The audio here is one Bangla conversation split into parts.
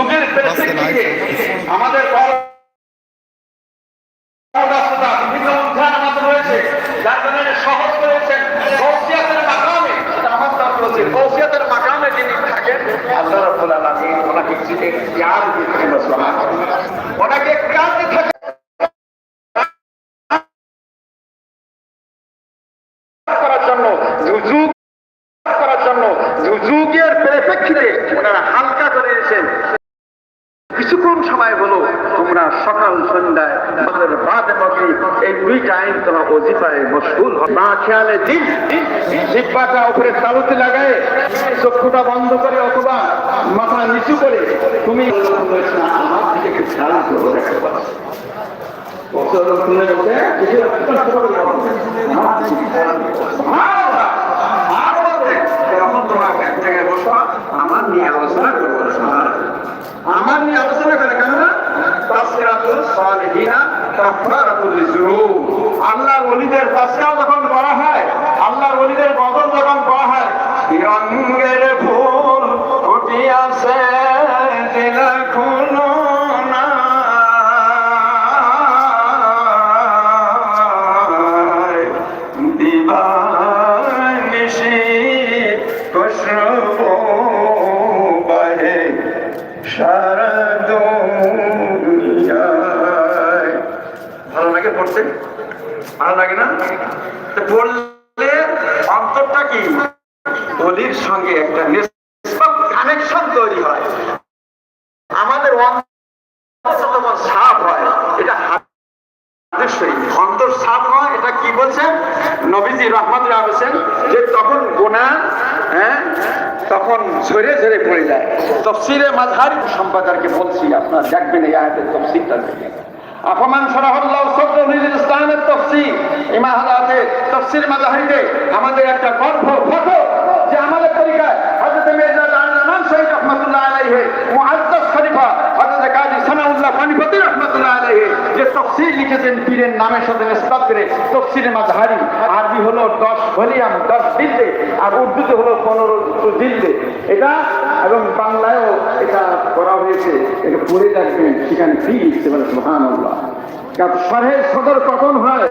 যুগের আমাদের পর- রাস্তা বিভিন্ন উদ্যান আমাদের রয়েছে যার জন্য এটা সহজ করেছেন কৌশিয়াতের মাকামে এটা আমার দাম বলছে কৌশিয়াতের মাকামে যিনি থাকেন আল্লাহ রাব্বুল আলামিন ওনাকে ইখতিয়ার দিয়েছেন সুবহানাল্লাহ ওনাকে ইখতিয়ার দিয়ে থাকেন করার জন্য যুগ করার জন্য যুগের পরিপ্রেক্ষিতে ওনারা হালকা করে এসেছেন কিছুক্ষণ সময় হলো তোমরা সকাল সন্ধ্যায় আমাদের বাদে মগে এই দুই টাইম তোমরা অজিফায় মশগুল। না খেয়ালে দিন জিব্বাটা উপরে তালুতে লাগায় চক্ষুটা বন্ধ করে অথবা মাথা নিচু করে তুমি আমার নিয়ে আলোচনা করে কেন না আল্লাহর ওলিদের তাসকিরা যখন করা হয়, আল্লাহর ওলিদের বদল যখন করা হয় রঙের ফুল ফুটিয়াছে যখন সাফ হয়। এটা অন্তর সাফ হয়, এটা কি বলছেন নবীজি রহমতুল্লাহ বলছেন যে তখন গোনা হ্যাঁ তখন ঝরে ঝরে পড়ে যায়। তফসিরে মাঝারি সম্পাদককে বলছি, আপনার দেখবেন এই আয়াতের দেখবেন আফমান সরাহুল্লাহ সদ্দুল ইসলামের তফসির ইমাহাদাতে তফসির মাঝারিতে আমাদের একটা গর্ব ফটো যে আমাদের তরিকায় হযরত মির্জা জাহানামান শহীদ রহমাতুল্লাহ আলাইহি মুআদ্দাস সানাউল্লাহ রহমতুল্লাহ আলহে যে তফসির লিখেছেন পীরের নামের সাথে নিসবত করে, তফসিরে আরবি হলো দশ ভলিয়াম দশ দিল্লে, আর উর্দুতে হলো পনেরো দিল্লে। এটা এবং বাংলায়ও এটা করা হয়েছে। এটা পড়ে সেখানে ফি লিখতে পারে সদর কখন হয়?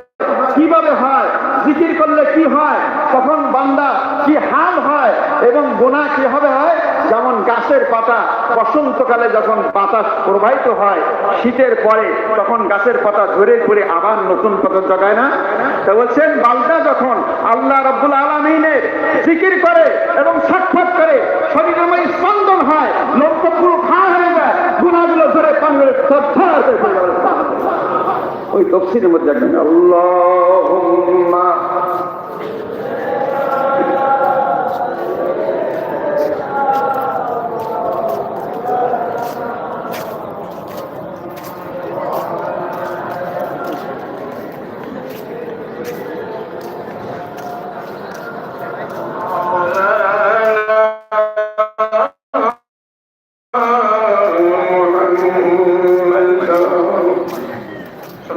কীভাবে হয়? জিকির করলে কি হয়? তখন বান্দা কি হাল হয়? এবং গোনা কীভাবে হয়? যেমন গাছের পাতা, বসন্তকালে যখন বাতাস প্রবাহিত হয়, শীতের পরে তখন গাছের পাতা ধরে পড়ে আবার নতুন পাতা জগায় না? তা বলছেন, বান্দা যখন আল্লাহ রব্বুল আলমিনের জিকির করে এবং সাক্ষাৎ করে শরীরময় স্পন্দন হয় লক্ষ্য পুরো খা হয়ে যায় গুণাগুলো ধরে পাঙ্গে শ্রদ্ধা ওই তফসিলের মধ্যে একজন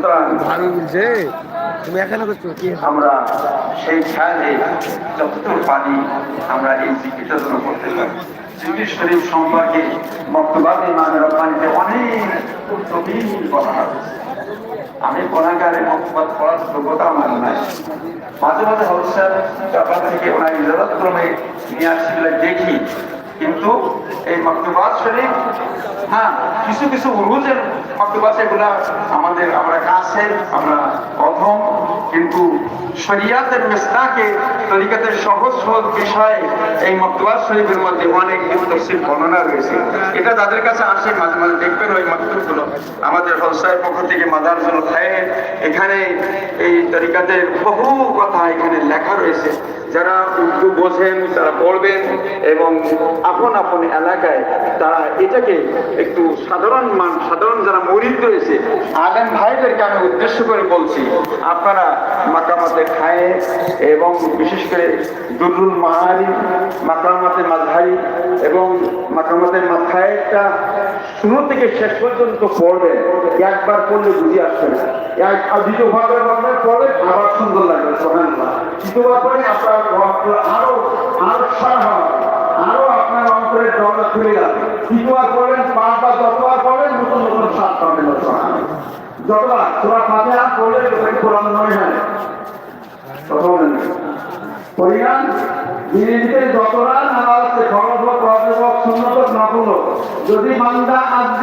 সুতরাং আমি বলছে। তুমি এখানে করছ কি? আমরা সেই যতটুকু পারি আমরা এই জিকিরটা যেন করতে পারি। জিকির শরীফ সম্পর্কে বক্তব্যে রব্বানিতে অনেক গভীর আমি কোনাগারে বক্তব্য পড়ার যোগ্যতা আমার নাই। মাঝে মাঝে হলসার ব্যাপার থেকে ওনার ইজাজত ক্রমে নিয়ে আসছি বলে দেখি। কিন্তু এই মক্তবাদ শরীফ হ্যাঁ কিছু কিছু উরুজের মক্তবাদ এগুলা আমাদের, আমরা কাছে, আমরা প্রথম কিন্তু শরিয়াতের মেসনাকে তরিকাতের সহজ সহজ বিষয় এই মক্তবাদ শরীফের মধ্যে অনেক তফসিল বর্ণনা রয়েছে। এটা যাদের কাছে আসে, মাঝে মাঝে দেখবেন ওই মক্তবগুলো আমাদের হলসায়ের পক্ষ থেকে মাদার জন্য এখানে এই তরিকাতের বহু কথা এখানে লেখা রয়েছে। যারা উর্দু বোঝেন, তারা পড়বেন এবং আপন আপন এলাকায় তারা এটাকে একটু সাধারণ মান, সাধারণ যারা মরিদ রয়েছে, আলেম ভাইদেরকে আমি উদ্দেশ্য করে বলছি, আপনারা মাকামাতে খায়ে এবং বিশেষ করে দুরুল মাহারি, মাকামাতে মাঝারি এবং মাকামাতের মাথায়টা শুরু থেকে শেষ পর্যন্ত পড়বেন। একবার পড়লে বুঝে আসবেন আবার সুন্দর লাগবে আপনার আরও আরও সারা হবে। আরও আপনার অন্তরের দরজা খুলে যাবে। দ্বিতীয়বার পড়বেন নতুন যতবার যদি মান্দা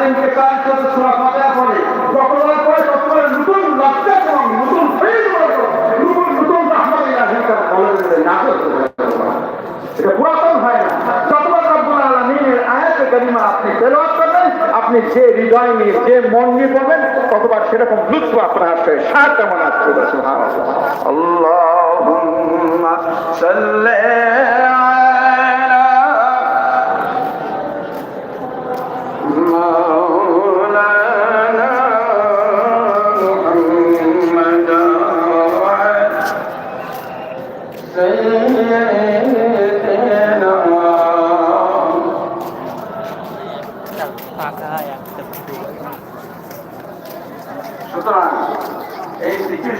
আজদিনকে কাজ করতে সুরা ফাতিহা পড়ে যতবার পড়ে ততবার নতুন লজ্জা এবং নতুন ফেজ নতুন নতুন রহমত ইলাহি করে নাজল করে এটা পুরাতন হয় না। যতবার রব্বুল আলামিনের আয়াতে কারিমা আপনি তেলাওয়াত করবেন, আপনি যে হৃদয় নিয়ে, যে মন নিয়ে পড়বেন, ততবার সেরকম লুৎফ আপনার আসবে, সার তেমন আসবে। সুবহানাল্লাহ। আল্লাহুম্মা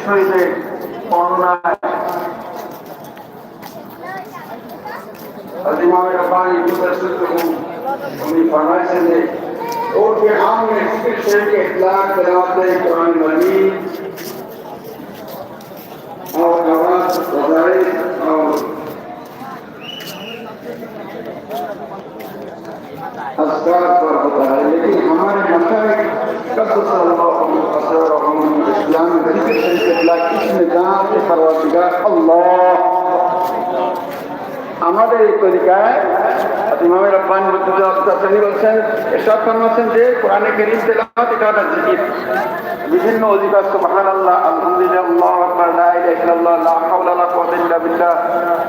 শহীদের অন্যায়। ইমামের বাণী বিকশিত উনি বানাইছেন যে ওকে আমি স্পেশাল ইতলাক দেওয়াতে কোরআন মাজিদ আমাদের এই তরিকায় ইমামের রব্বানি রব্বানি বলছেন এসব ফরমাচ্ছেন যে, কোরআনে কেরিম তেলাওয়াত এটা একটা জিকির। বিভিন্ন অধিকার আলহামদুলিল্লাহ, আল্লাহু আকবার, লা ইলাহা ইল্লাল্লাহ, লা হাওলা ওয়ালা কুওয়াতা ইল্লা বিল্লাহ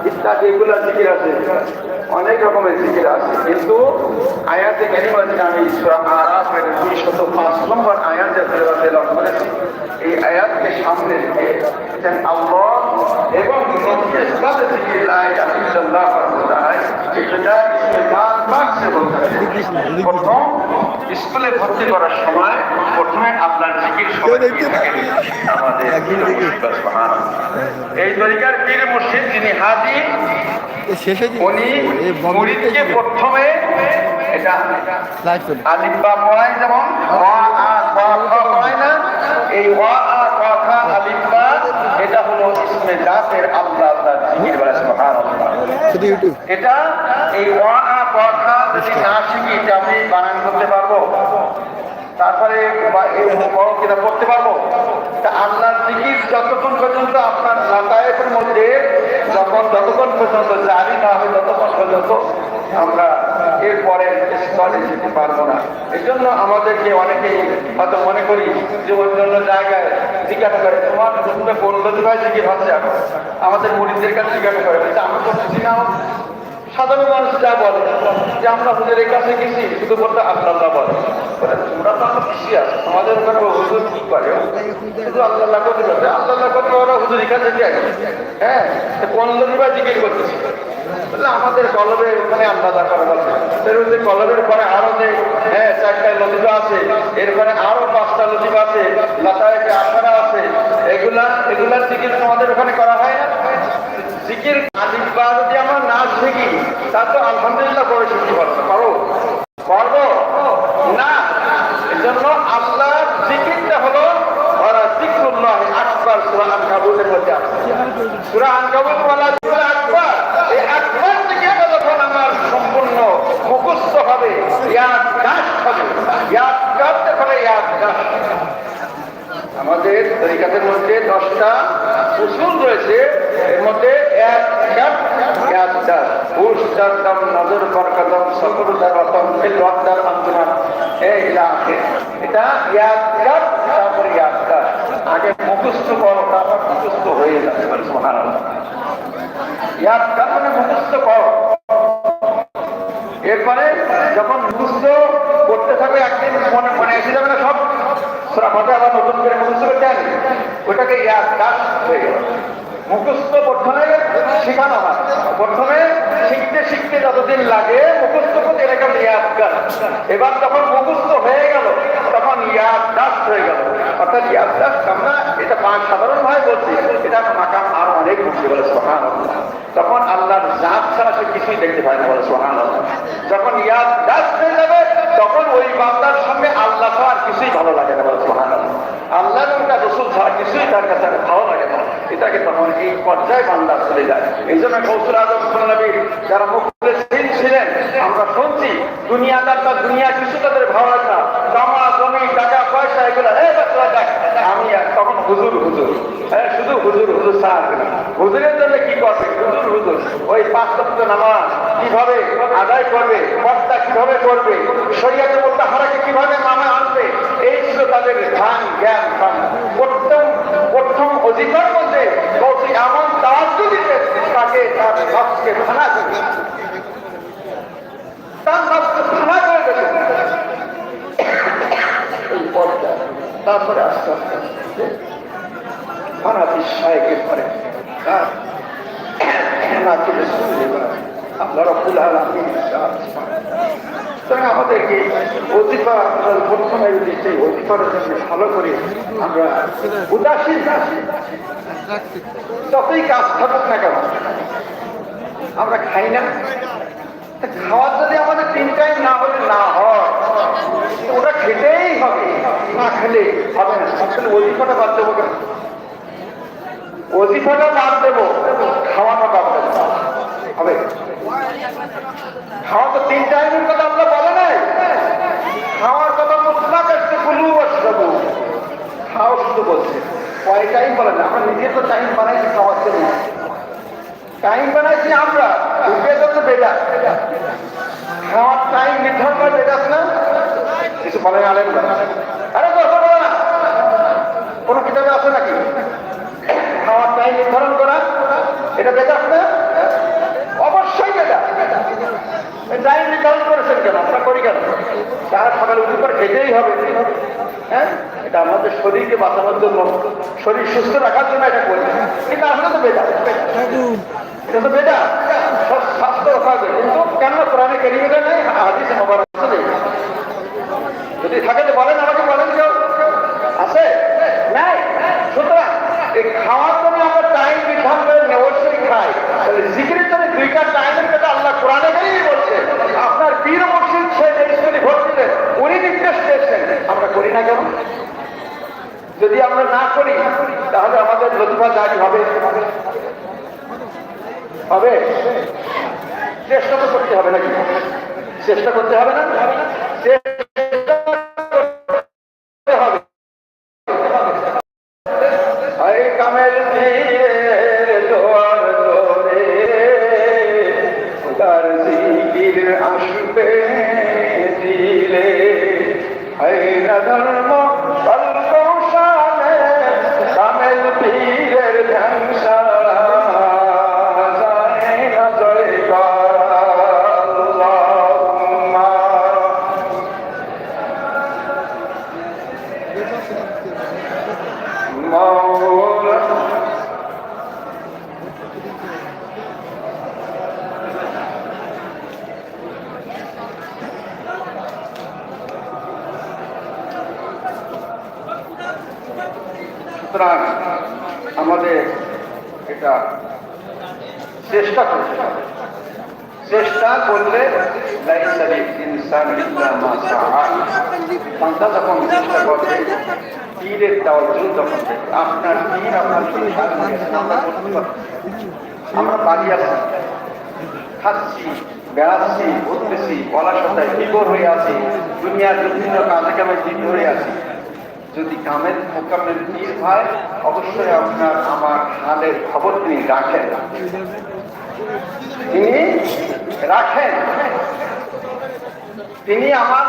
ইত্যাদি এগুলো জিকির আছে। অনেক রকমের জিকির আছে। কিন্তু আয়াতে কারিমা যেটা আমি সূরা আরাফের 205 নম্বর আয়াতে তেলাওয়াত করেছি। এই আয়াতকে সামনে রেখে আল্লাহ এবং সাথে জিকির প্রথম স্কুলে ভর্তি করার সময় প্রথমে আপনার জিকির। এই তরিকার পীর মুর্শিদ যিনি হাদি উনি মুরিদকে প্রথমে এটা আলিফ বা পড়ায় যেমন পড়ায় না এই অ আ ক খ আলিফ বা এটা ইসমে আল্লাহ আল্লাহ জিকির বলে সুবহানাল্লাহ। এটা এই অ আ যদি না শিখি এটা আমি বানান করতে পারব। তারপরে কিনা করতে পারব। তা আল্লাহর জিকির যতক্ষণ পর্যন্ত আপনার যাতায়াতের মধ্যে যখন যতক্ষণ পর্যন্ত জারি না হবে ততক্ষণ পর্যন্ত আমরা এরপরে স্তরে যেতে পারব না। এই জন্য আমাদেরকে অনেকেই হয়তো মনে করি যে অন্যান্য জায়গায় জিজ্ঞাসা করে, তোমার তুমি বলল যে ভাই হচ্ছে এখন আমাদের মরিদের কাছে জিজ্ঞাসা করে আমরা তো বুঝি না। সাধারণ মানুষ যা বলে, যে আমরা হুজুরের কাছে গেছি, শুধু বলতে আল্লাহ বলে। তোমরা তো আমরা খুশি আছো, তোমাদের ওখানে হুজুর কি করে? শুধু আল্লাহ করতে পারবে আল্লাহ করতে ওরা হুজুরের কাছে যায়। হ্যাঁ কোন বা জিজ্ঞেস করতেছি? আমাদের কলবে ওখানে আন্দাজা করা এর মধ্যে কলবের পরে আরও যে হ্যাঁ চারটা লতিফা আছে, এরপরে আরও পাঁচটা লতিফা আছে লাতায়কে আশারা আছে, এগুলা এগুলার জিকির তোমাদের ওখানে করা হয় না? যদি আমরা না শিখি তা আলহামদুলিল্লাহ করে শিখতে পারব। পারো না। এজন্য আল্লাহ জিকিরটা হলো, ওরা জিক্রুল্লাহ আকবার মধ্যে আছে। বলা সূরা আকবার এই আকবার জিকিরটা যখন আমার সম্পূর্ণ মুখস্থ হবে ইয়াদ দাস হবে ইয়াদ করতে হবে ইয়াদ দাস আমাদের তরিকাতের মধ্যে দশটা উসুল রয়েছে এর মধ্যে এক কাপ এক দাস উস দার দাম নজর বরকদম সকল দার রতম ফিল ওয়াক্তার আন্তনা এই ইলাকে এটা এক কাপ তারপর এক দাস আগে মুখস্থ করো তারপর মুখস্থ হয়ে যাবে সুবহানাল্লাহ করো। এরপরে যখন মুখস্থ করতে থাকবে, একদিন মনে মনে এসে যাবে না সব। শ্রামাতে আবার নতুন করে মুখস্থ করতে হবে ওটাকে হয়ে মুখস্থ প্রথমে শেখানো হয়। প্রথমে শিখতে শিখতে যতদিন লাগে মুখস্থ করতে এটাকে ইয়াদ এবার যখন মুখস্থ হয়ে গেল, তখন ইয়াদ হয়ে গেল। অর্থাৎ ইয়াদ আমরা এটা পাঁচ সাধারণ ভাবে বলছি, এটা মাকাম আরও অনেক মুক্তি বলে সোহান তখন আল্লাহর জাত ছাড়া সে কিছুই দেখতে পায় না বলে সোহান যখন ইয়াদ দাস হয়ে যাবে, তখন ওই বান্দার সঙ্গে আল্লাহ ছাড়া কিছুই ভালো লাগে না বলে সোহান আল্লাহ তার রসুল ছাড়া কিছুই তার কাছে ভালো লাগে না। এটাকে তখন এই পর্যায়ে বান্দা চলে যায়। এই জন্য কৌশল আজম নবী, যারা মুখ ছিলেন, আমরা শুনছি, দুনিয়াদার তার দুনিয়া কিছু হুজুরের জন্য কি করবে? হুজুর হুজুর ওই পাঁচ নামাজ কীভাবে আদায় করবে কর্তা কীভাবে করবে, শরিয়াতে বলতে হারাকে কীভাবে নামে আনবে, এই ছিল তাদের ধ্যান, জ্ঞান। প্রথম প্রথম অধিকার মধ্যে এমন দাওয়াত দিতে তাকে তার নফসকে ফানা করে তার নফসকে ফানা করে দেবে এই পর্দা তারপরে আস্তে আস্তে আস্তে ফানাতি শায়েকের পরে তার নাকি শুনলে আল্লাহ রব্বুল আমাদেরকে অধিকার প্রথমে যদি সেই অধিকারের জন্য ভালো করে আমরা উদাসীন যতই কাজ থাকুক না কেন, আমরা খাই না। খাওয়ার যদি আমাদের তিন টাইম না হলে না হয় ওটা খেতেই হবে, না খেলে হবে না। আসলে বাদ দেবো কেন? অজিফাটা বাদ দেবো খাওয়ানো বাদ দেবো। হবে? খাওয়া তো তিন টাইমের কথা আমরা বলে নাই। খাওয়ার কথা মুসলাক আসতে কুলু বসবো খাও শুধু বলছে। কয় টাইম বলে না, আমরা নিজে তো টাইম বানাইছি, খাওয়ার জন্য। টাইম বানাইছি আমরা ঢুকে তো বেজা খাওয়ার টাইম নির্ধারণ করে বেজাস না? কিছু বলে না আলেন আরে কথা বলে। না কোনো কিতাবে আছে নাকি? খাওয়ার টাইম নির্ধারণ করা, এটা বেদাস না অবশ্যই বেদা টাইম নির্ধারণ করেছেন কেন? আমরা করি কেন? তারা সকালে উঠে পর খেতেই হবে। হ্যাঁ? এটা আমাদের শরীরকে বাঁচানোর জন্য, শরীর সুস্থ রাখার জন্য এটা করি। কিন্তু আসলে তো বেটা এটা তো বেটা সব স্বাস্থ্য রক্ষা করে। কিন্তু কেন কোরআনে কেরিয়ে নেই, হাদিসে মোবারক আছে নেই। যদি থাকে তো বলেন আমাকে বলেন কেউ আছে নাই সুতরাং এই খাওয়ার জন্য আমরা টাইম নির্ধারণ করে নিয়ে অবশ্যই খাই তাহলে জিকিরের জন্য দুইটা টাইমের কথা আল্লাহ কোরআনে গেলেই বলছে আপনার পীর মসজিদ ছেলে স্কুলে ভর্তি দেন উনি নির্দেশ দিয়েছেন আমরা করি না কেন যদি আমরা না করি, তাহলে আমাদের প্রতিভা জারি হবে। হবে? চেষ্টা তো করতে হবে নাকি? চেষ্টা করতে হবে না? চেষ্টা করতে হবে চেষ্টা করলে। আপনার খাচ্ছি ঘুরতেছি হয়ে দুনিয়ার বিভিন্ন কাজে কামে বিপর হয়ে আছি। যদি কামের মোকামের পীর হয়, অবশ্যই আপনার আমার হালের খবর তিনি রাখেন। তিনি রাখেন। তিনি আমার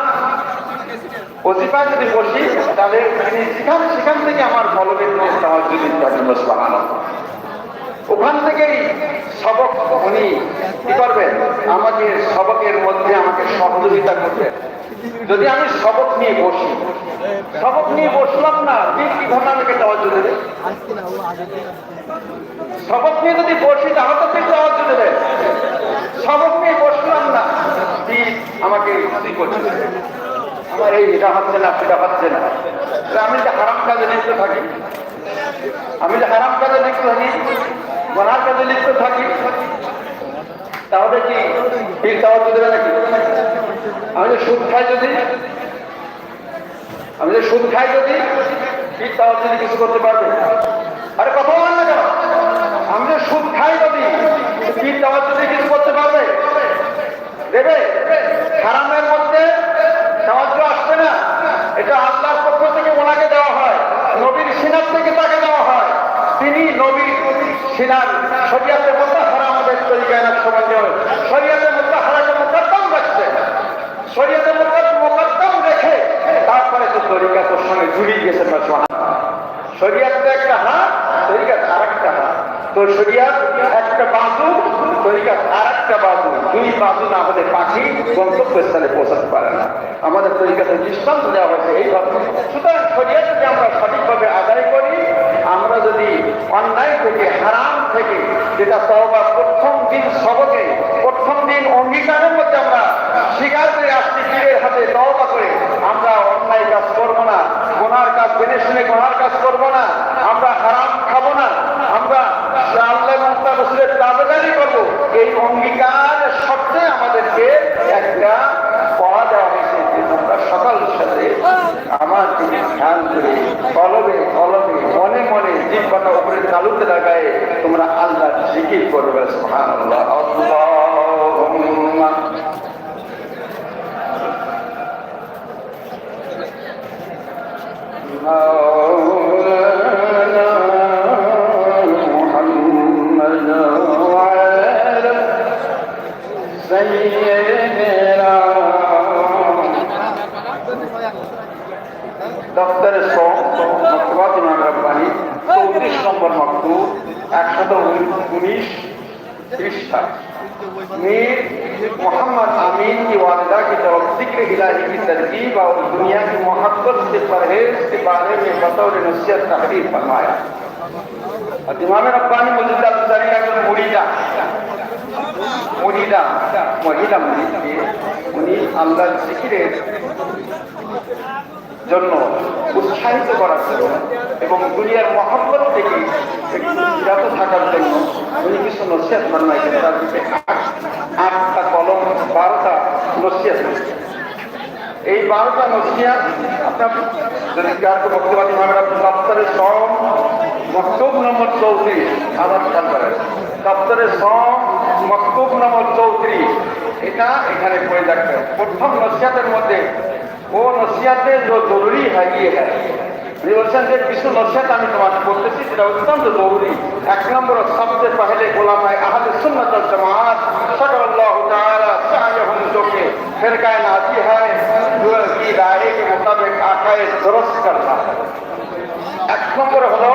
অজিফায় যদি বসি তাহলে তিনি সেখান সেখান থেকে আমার আমার যদি বানানো ওখান থেকেই সবক উনি কি করবেন? আমাকে সবকের মধ্যে আমাকে সহযোগিতা করবেন। যদি আমি সবক নিয়ে বসি, সবক নিয়ে বসলাম না কি কীভাবে আমাকে দেওয়ার দেবে? সবক নিয়ে যদি বসি, তাহলে তো ঠিক দেওয়ার দেবে সবক নিয়ে বসলাম না। কি আমাকে ক্ষতি করছে আমার এই এটা হচ্ছে না, সেটা হচ্ছে না। আমি যে হারাম কাজে লিপ্ত থাকি, আমি যে হারাম কাজে লিপ্ত থাকি গনার কাজে লিপ্ত থাকি, তাহলে কি বীর দাওয়াত দেবে নাকি? আমি যে সুদ খাই যদি, আমি যে সুদ খাই যদি বীর দাওয়াত যদি কিছু করতে পারবে? আরে কথা বলেন না কেন? আমি যে সুদ খাই যদি বীর দাওয়াত যদি কিছু করতে পারবে, দেবে। হারামের মধ্যে সাহায্য আসবে না। এটা আল্লাহর পক্ষ থেকে ওনাকে দেওয়া হয়। নবীর সিনার থেকে তাকে দেওয়া হয়। তিনি নবীর সিনার শরিয়াতের মধ্যে হারা তরিকায় না সমাজ শরিয়াতের মধ্যে হারাকে মোকদ্দম রাখছে শরিয়াতের মধ্যে মোকদ্দম রেখে তারপরে তো তরিকা তোর সঙ্গে জুড়িয়ে গেছে না শরিয়াত তো একটা হাত তরিকাত আর একটা হাত তো শরিয়াত একটা বাজু তরিকাত আর একটা বাজু দুই পারে না। আমাদের তরিকাতে এইভাবে সুতরাং যদি আমরা সঠিকভাবে আদায় করি, আমরা যদি অন্যায় থেকে, হারাম থেকে, যেটা তওবা প্রথম দিন সবকে, প্রথম দিন অঙ্গীকারের মধ্যে আমরা স্বীকার করে আসছি, পীরের হাতে তওবা করে আমরা অন্যায় কাজ করব না গোনার কাজ জেনে শুনে গোনার কাজ করব না আমরা হারাম খাব না আমরা আল্লাহ মুক্তা রসুলের তাবেদারি করব এই অঙ্গীকার শর্তে আমাদেরকে একটা পড়া দেওয়া হয়েছে যে তোমরা সকাল সাথে আমার দিকে ধ্যান করে কলবে কলবে মনে মনে জিব্বাটা উপরে চালুতে লাগায় তোমরা আল্লাহ জিকির করবে সুবহানাল্লাহ আল্লাহুম্মা مولانا محمد وعلى سيدنا প্রতিষ্ঠা মীর মোহাম্মদ আমিন की वालदा की तरफ जिक्र इलाही की तरकीब और दुनिया की मोहब्बत से परहेज के बारे में बतौर नसीहत तकरीर फरमाया इमाम रब्बानी मुजिदा अंसारी का जो मुरीदा মহিলা মহিলা মুরিদকে উনি আল্লাহ জিকিরের জন্য উৎসাহিত করার জন্য এবং দুনিয়ার মহব্বত থেকে বিরত থাকার জন্য উনি কিছু নসিয়াত ফরমাইছেন তার দিকে আটটা কলম, বারোটা নসিয়াত এই বারোটা নসিয়াত আপনার যদি কারকে বক্তব্য ইমামের দপ্তরের সম, মক্তব নম্বর চৌধুরী আবার খেয়াল করেন। দপ্তরের সম মক্তুব নম্বর চৌত্রিশ এটা এখানে পড়ে রাখতে প্রথম নসিয়াতের মধ্যে ও নসিয়াতে জরুরি হারিয়ে হ্যাঁ। বলছেন যে কিছু নসিয়াত আমি তোমাকে বলতেছি সেটা অত্যন্ত জরুরি। এক নম্বর শব্দে পাহলে গোলামায় আহাদ সুন্নত জামাত সদাল্লাহ তাআলা শাহজাহান চোখে ফিরকায় নাজি হয়। جو کی رائے کے مطابق آقائے এক নম্বর হলো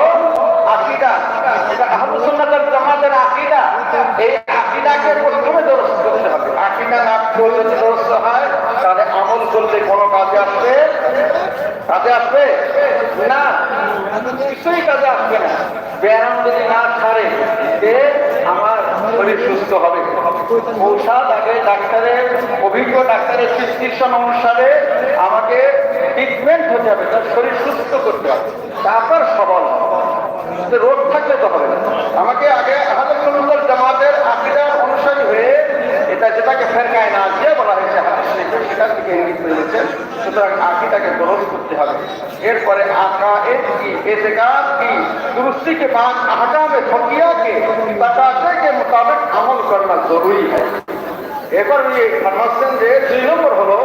আকিদা। তাহলে আমল করলে কোনো কাজে আসবে? কাজে আসবে? না। কিছুই কাজে আসবে না। ব্যায়াম যদি না ছাড়ে যে আমার শরীর সুস্থ হবে। ঔষধ আগে ডাক্তারের, অভিজ্ঞ ডাক্তারের প্রেসক্রিপশন অনুসারে আমাকে ট্রিটমেন্ট হতে হবে, তার শরীর সুস্থ করতে হবে। তারপর সবল। রোগ থাকলে তো হবে আমাকে আগে সুন্দর জামাতের হয়ে এটা যেটাকে ফেরকায় না দিয়ে বলা হয়েছে হাদিস শরীফে, সেটার দিকে ইঙ্গিত করেছে সুতরাং আকিদাকে দরজ করতে হবে এরপরে আকা এর কি এতেকাত কি दुरुस्ती के बाद अहकाम फकिया के तकाजे के मुताबिक अमल करना जरूरी है এবার ये ফরমাচ্ছেন যে দুই নম্বর হলো